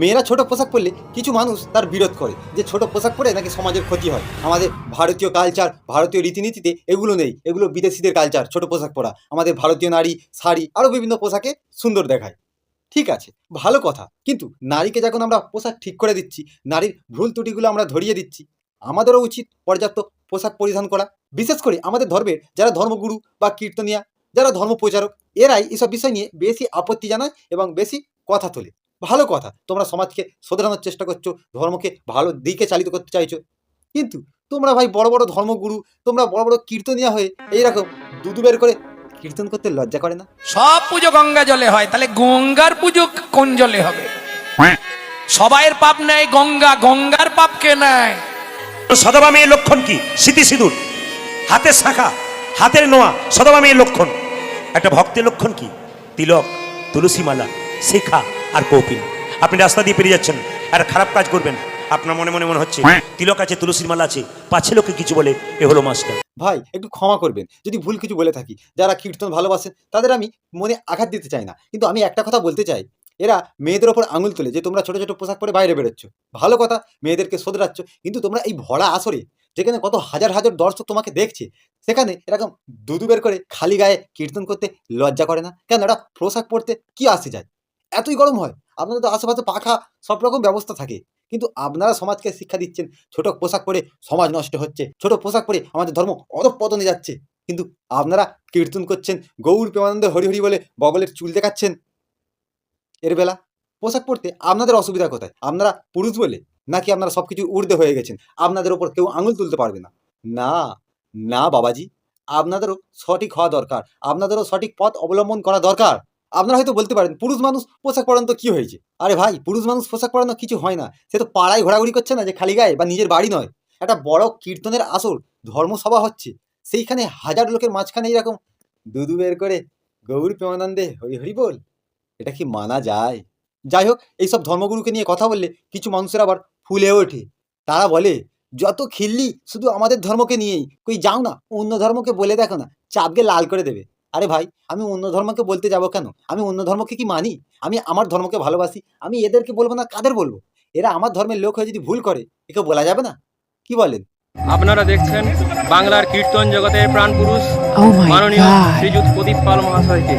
মেয়েরা ছোট পোশাক পরলে কিছু মানুষ তার বিরোধ করে যে ছোট পোশাক পরে নাকি সমাজের ক্ষতি হয়। আমাদের ভারতীয় কালচার ভারতীয় রীতিনীতিতে এগুলো নেই। এগুলো বিদেশিদের কালচার ছোট পোশাক পরা। আমাদের ভারতীয় নারী, শাড়ি আরও বিভিন্ন পোশাকে সুন্দর দেখায়। ঠিক আছে, ভালো কথা। কিন্তু নারীকে যখন আমরা পোশাক ঠিক করে দিচ্ছি, নারীর ভুল ত্রুটিগুলো আমরা ধরিয়ে দিচ্ছি, আমাদেরও উচিত পর্যাপ্ত পোশাক পরিধান করা। বিশেষ করে আমাদের ধর্মের যারা ধর্মগুরু বা কীর্তনিয়া, যারা ধর্ম প্রচারক এরাই এসব বিষয় নিয়ে বেশি আপত্তি জানায় এবং বেশি কথা তোলে। ভালো কথা। তোমরা সমাজকে শোধরানোর চেষ্টা করছ ধর্মকে ভালো দিকে চালিত করতে চাইছো। কিন্তু তোমরা ভাই বড় বড় ধর্মগুরু তোমরা বড় বড় কীর্তনিয়া হয়ে এইরকম দুদু বের করে কীর্তন করতে লজ্জা করে না? সব পুজো গঙ্গা জলে হয় তাহলে গঙ্গার পুজো কোন জলে হবে? সবাইয়ের পাপ নেয় গঙ্গা গঙ্গার পাপ কে নেয় সদবা মেয়ের লক্ষণ কি? স্মৃতি সিঁদুর হাতের শাখা হাতের নোয়া সদবা মেয়ের লক্ষণ। একটা ভক্তের লক্ষণ কি? তিলক তুলসী মালা শিখা আর কৌপিন আপনি রাস্তা দিয়ে পেরিয়ে যাচ্ছেন আর খারাপ কাজ করবেন। আপনার মনে মনে মনে হচ্ছে তিলক আছে তুলসীর মালা আছে পাছে লোকে কিছু বলে এ হলো মাস্টার। ভাই একটু ক্ষমা করবেন। যদি ভুল কিছু বলে থাকি যারা কীর্তন ভালোবাসেন তাদের আমি মনে আঘাত দিতে চাই না। কিন্তু আমি একটা কথা বলতে চাই এরা মেয়েদের ওপর আঙুল তুলে যে তোমরা ছোট ছোট পোশাক পরে বাইরে বেরোচ্ছ। ভালো কথা মেয়েদেরকে শোধরাচ্ছ কিন্তু তোমরা এই ভরা আসরে যেখানে কত হাজার হাজার দর্শক তোমাকে দেখছে সেখানে এরকম দুদু বের করে খালি গায়ে কীর্তন করতে লজ্জা করে না? কেন? এটা পোশাক পরতে কি আসে যায়? এতই গরম হয়, আপনাদের তো আশেপাশে পাখা সব রকম ব্যবস্থা থাকে। কিন্তু আপনারা সমাজকে শিক্ষা দিচ্ছেন, ছোট পোশাক পরে সমাজ নষ্ট হচ্ছে, ছোট পোশাক পরে আমাদের ধর্ম অধপতনে যাচ্ছে। কিন্তু আপনারা কীর্তন করছেন, গৌর প্রেমানন্দ হরি হরি বলে বগলের চুল দেখাচ্ছেন এর বেলা। পোশাক পরতে আপনাদের অসুবিধা কোথায়? আপনারা পুরুষ বলে নাকি আপনারা সব কিছু উর্ধে হয়ে গেছেন? আপনাদের ওপর কেউ আঙুল তুলতে পারবে না। না না বাবাজি, আপনাদেরও সঠিক হওয়া দরকার। আপনাদেরও সঠিক পথ অবলম্বন করা দরকার। আপনারা হয়তো বলতে পারেন, পুরুষ মানুষ পোশাক পরানো তো কি হয়েছে? আরে ভাই, পুরুষ মানুষ পোশাক পরানো কিছু হয় না। সে তো পাড়ায় ঘোরাঘুরি করছে না যে খালি গায়ে বা নিজের বাড়ি নয়। একটা বড় কীর্তনের আসর ধর্মসভা হচ্ছে। সেইখানে হাজার লোকের মাঝখানে এরকম দুদু বের করে, গৌর প্রেমানন্দে, হরি হরি বল। এটা কি মানা যায়? যাই হোক, এইসব ধর্মগুরুকে নিয়ে কথা বললে কিছু মানুষের আবার ফুলে ওঠে। তারা বলে, যত খিল্লি শুধু আমাদের ধর্মকে নিয়েই, কই যাও না, অন্য ধর্মকে বলে দেখো না, চাপকে লাল করে দেবে। আরে ভাই আমি অন্য ধর্মকে বলতে যাব কেন? আমি অন্য ধর্মকে কি মানি? আমি আমার ধর্মকে ভালোবাসি। আমি এদেরকে বলব না কাদের বলব? এরা আমার ধর্মের লোক হয়ে যদি ভুল করে একে বলা যাবে না? কি বলেন? আপনারা দেখছেন বাংলার কীর্তন জগতের প্রাণ পুরুষ Oh মাননীয়. শ্রীযুত প্রদীপ পাল মহাশয়কে।